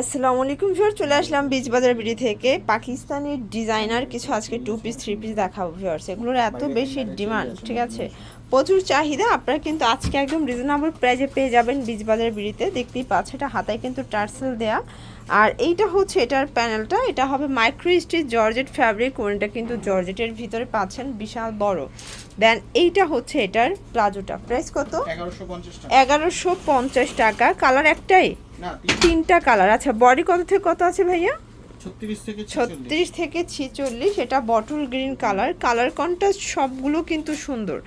আসসালামু আলাইকুম ভিউয়ার চলে আসলাম বীজ বাজার বিড়ি থেকে। পাকিস্তানি ডিজাইনার কিছু আজকে টু পিস থ্রি পিস দেখাবো ভিউয়ার্স। এগুলোর এত বেশি ডিমান্ড ঠিক আছে? প্রচুর চাহিদা আপনারা কিন্তু আজকে একদম রিজনেবল প্রাইজে পেয়ে যাবেন বীজ বাজার বিড়িতে। দেখতেই পাচ্ছেন এটা হাতায় কিন্তু টার্সেল দেয়া। আর এইটা হচ্ছে এটার প্যানেলটা এটা হবে মাইক্রো স্টিচ জর্জেট ফ্যাব্রিক ওটা কিন্তু জর্জেটের ভিতরে পাচ্ছেন বিশাল বড়। দেন এইটা হচ্ছে এটার প্লাজোটা। প্রাইস কত? এগারোশো পঞ্চাশ টাকা। কালার একটাই? তিনটা কালার আচ্ছা বডি কত থেকে কত আছে ভাইয়া? ছত্রিশ থেকে ছেচল্লিশ। এটা bottle green colour colour contrast সবগুলো কিন্তু সুন্দর।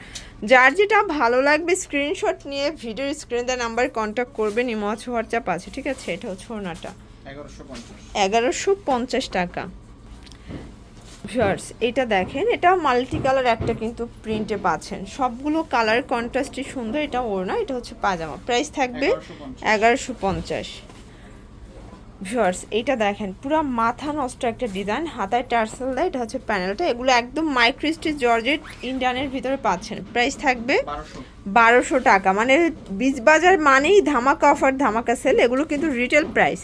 যার যেটা ভালো লাগবে স্ক্রিনশট নিয়ে ভিডিওর স্ক্রিন দেওয়া নাম্বার কন্ট্যাক্ট করবেন ইমোচ হোয়াটসঅ্যাপ আছে ঠিক আছে? এটা হচ্ছে ওনাটা। এগারোশো পঞ্চাশ টাকা। ভিউয়ার্স এটা দেখেন এটা মাল্টি কালার একটা কিন্তু প্রিন্টে পাচ্ছেন। সবগুলো কালার কন্ট্রাস্টই সুন্দর এটা ওড়না এটা হচ্ছে পাজামা প্রাইস থাকবে এগারোশো পঞ্চাশ। ভিউয়ার্স এইটা দেখেন পুরো মাথা নষ্ট একটা ডিজাইন হাতায় টার্সেল দেয় এটা হচ্ছে প্যানেলটা এগুলো একদম মাইক্রিস্টিচ জর্জেট ইন্ডিয়ানের ভিতরে পাচ্ছেন। প্রাইস থাকবে বারোশো। বারোশো টাকা মানে বীজ বাজার মানেই ধামাকা অফার ধামাকা সেল এগুলো কিন্তু রিটেল প্রাইস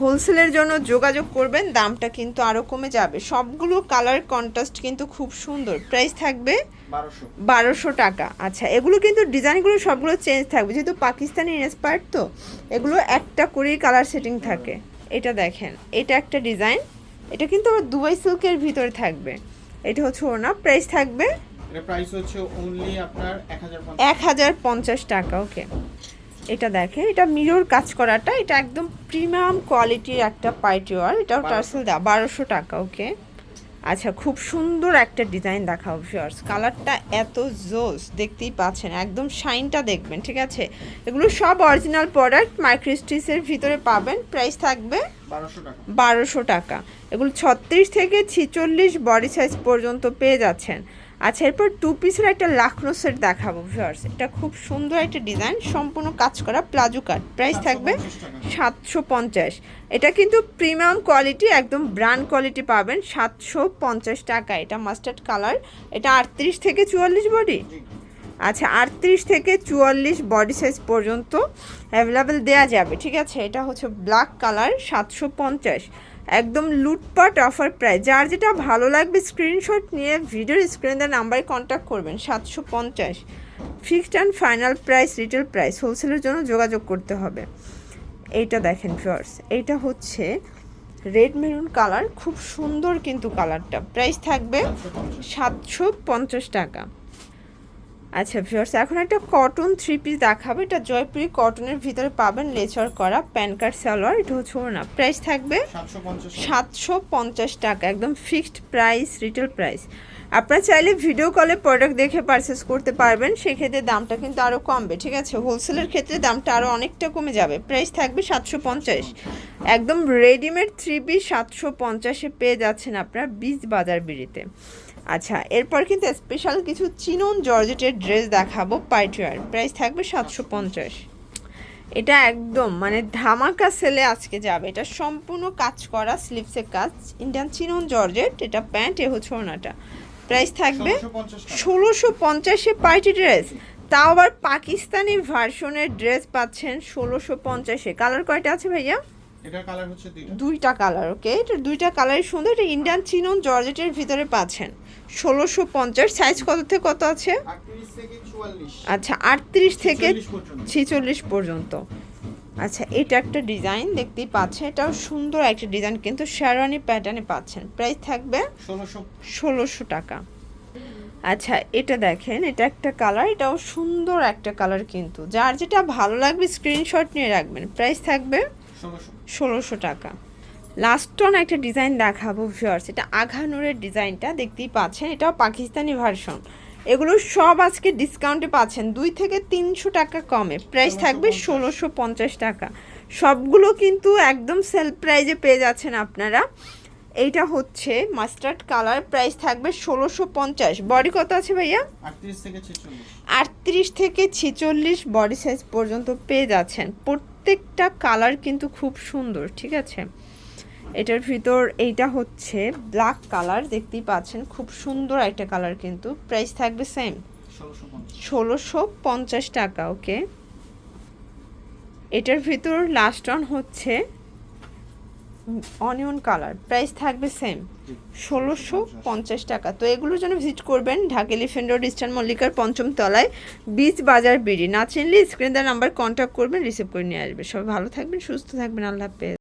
হোলসেলের জন্য যোগাযোগ করবেন দামটা কিন্তু আরও কমে যাবে। সবগুলো কালার কন্ট্রাস্ট কিন্তু খুব সুন্দর। প্রাইস থাকবে বারোশো। টাকা। আচ্ছা এগুলো কিন্তু ডিজাইনগুলো সবগুলো চেঞ্জ থাকবে। যেহেতু পাকিস্তানি ইন্সপায়ার্ড তো এগুলো একটা করেই কালার সেটিং থাকে। এটা দেখেন এটা একটা ডিজাইন এটা কিন্তু আবার দুবাই সিল্কের ভিতরে থাকবে। এটা হচ্ছে ওনা প্রাইস থাকবে এর প্রাইস হচ্ছে অনলি আপনার এক হাজার পঞ্চাশ। টাকা ওকে এটা দেখেন এটা মিরর কাজ করাটা এটা একদম প্রিমিয়াম কোয়ালিটির একটা পাইটিওয়ার এটাও টার্সেল দেওয়া বারোশো টাকা ওকে আচ্ছা খুব সুন্দর একটা ডিজাইন দেখাও ভিউয়ার্স কালারটা এত জোস দেখতেই পাচ্ছেন একদম শাইনটা দেখবেন ঠিক আছে? এগুলো সব অরিজিনাল প্রোডাক্ট মাইক্রোস্টিসের ভিতরে পাবেন প্রাইস থাকবে বারোশো টাকা। এগুলো ছত্রিশ থেকে ছিচল্লিশ বডি সাইজ পর্যন্ত পেয়ে যাচ্ছেন। আচ্ছা এরপর টু পিসের একটা লাখনো সেট দেখাবো ভিউয়ার্স এটা খুব সুন্দর একটা ডিজাইন সম্পূর্ণ কাজ করা প্লাজো কাট প্রাইস থাকবে সাতশো পঞ্চাশ এটা কিন্তু প্রিমিয়াম কোয়ালিটি একদম ব্র্যান্ড কোয়ালিটি পাবেন সাতশো পঞ্চাশ টাকা। এটা মাস্টার্ড কালার এটা আটত্রিশ থেকে চুয়াল্লিশ বডি আচ্ছা আটত্রিশ থেকে চুয়াল্লিশ বডি সাইজ পর্যন্ত অ্যাভেলেবেল দেওয়া যাবে ঠিক আছে? এটা হচ্ছে ব্ল্যাক কালার সাতশো পঞ্চাশ। একদম লুটপাট অফার প্রাইস যার যেটা ভালো লাগবে স্ক্রিনশট নিয়ে ভিডিওর স্ক্রিনে নাম্বারে কন্ট্যাক্ট করবেন, সাতশো পঞ্চাশ। Fixed and final price retail price হোলসেলের জন্য যোগাযোগ করতে হবে। এইটা দেখেন ফিওর্স এইটা হচ্ছে রেড মেরুন কালার খুব সুন্দর কিন্তু কালারটা প্রাইস থাকবে সাতশো পঞ্চাশ টাকা। আচ্ছা ভিউয়ার্স এখন একটা কটন থ্রি পিস দেখাবো। এটা জয়পুরি কটনের ভিতরে পাবেন লেচার করা প্যান কার্ড সালোয়ার এটা হচ্ছে না প্রাইস থাকবে সাতশো পঞ্চাশ সাতশো পঞ্চাশ টাকা একদম ফিক্সড প্রাইস রিটেল প্রাইস আপনারা চাইলে ভিডিও কলে প্রোডাক্ট দেখে পারচেস করতে পারবেন, সেক্ষেত্রে দামটা কিন্তু আরও কমবে, ঠিক আছে? হোলসেলের ক্ষেত্রে দামটা আরও অনেকটা কমে যাবে প্রাইস থাকবে সাতশো পঞ্চাশ। একদম রেডিমেড থ্রি পিস সাতশো পঞ্চাশে পেয়ে যাচ্ছেন আপনারা বীজ বাজার বিড়িতে। আচ্ছা এরপর কিন্তু স্পেশাল কিছু চিনন জর্জেটের ড্রেস দেখাবো, পাইটুয়ার। প্রাইস থাকবে সাতশো পঞ্চাশ। এটা একদম মানে ধামাকা সেলে আজকে যাবে। এটা সম্পূর্ণ কাজ করা স্লিপসের কাজ। ইন্ডিয়ান চিনন জর্জেট, এটা প্যান্ট, এ হচ্ছে ওনাটা। প্রাইস থাকবে ষোলোশো পঞ্চাশ পার্টি ড্রেস। তাও আবার পাকিস্তানি ভার্সনের ড্রেস পাচ্ছেন ষোলোশো পঞ্চাশে। কালার কয়টা আছে ভাইয়া? দুইটা। কালার ওকে এটা দুইটা কালারই সুন্দর। এটা ইন্ডিয়ান চিনন জর্জেটের ভিতরে পাচ্ছেন। ষোলোশো পঞ্চাশ। সাইজ কত থেকে কত আছে? আচ্ছা আটত্রিশ থেকে 46 পর্যন্ত। ছিচল্লিশ পর্যন্ত। আচ্ছা এটা একটা ডিজাইন দেখতেই পাচ্ছেন। এটাও সুন্দর একটা ডিজাইন কিন্তু শেরওয়ানি প্যাটার্নে পাচ্ছেন। প্রাইস থাকবে ষোলোশো। টাকা। আচ্ছা এটা দেখেন এটা একটা কালার এটাও সুন্দর একটা কালার কিন্তু। যার যেটা ভালো লাগবে স্ক্রিনশট নিয়ে রাখবেন। প্রাইস থাকবে ষোলোশো। ষোলোশো টাকা। লাস্ট অন একটা ডিজাইন দেখাবো ভিউয়ার্স এটা আঘানুরের ডিজাইনটা দেখতেই পাচ্ছেন। এটাও পাকিস্তানি ভার্সন এগুলো সব আজকে ডিসকাউন্টে পাচ্ছেন। দুই থেকে তিনশো টাকা কমে। প্রাইস থাকবে ষোলোশো পঞ্চাশ টাকা। সবগুলো কিন্তু একদম সেল প্রাইজে পেয়ে যাচ্ছেন আপনারা। এইটা হচ্ছে মাস্টার্ড কালার প্রাইস থাকবে ষোলোশো পঞ্চাশ। বডি কত আছে ভাইয়া? আটত্রিশ থেকে ছেচল্লিশ। আটত্রিশ থেকে ছিচল্লিশ বডি সাইজ পর্যন্ত পেয়ে যাচ্ছেন। প্রত্যেকটা কালার কিন্তু খুব সুন্দর ঠিক আছে? এটার ভিতর এইটা হচ্ছে ব্ল্যাক কালার দেখতেই পাচ্ছেন, খুব সুন্দর একটা কালার কিন্তু। প্রাইস থাকবে সেম ষোলোশো পঞ্চাশ টাকা ওকে এটার ভিতর লাস্ট অন হচ্ছে অনিয়ন কালার প্রাইস থাকবে সেম ষোলোশো পঞ্চাশ টাকা। তো এগুলোর জন্য ভিজিট করবেন ঢাকা এলিফেন্ট রোড ইস্টার্ন মল্লিকার পঞ্চম তলায় বিচ বাজার বিডি না চিনলে স্ক্রিন দেওয়ার নাম্বার কন্ট্যাক্ট করবেন রিসিভ করে নিয়ে আসবে। সবাই ভালো থাকবেন, সুস্থ থাকবেন, আল্লাহ হাফেজ।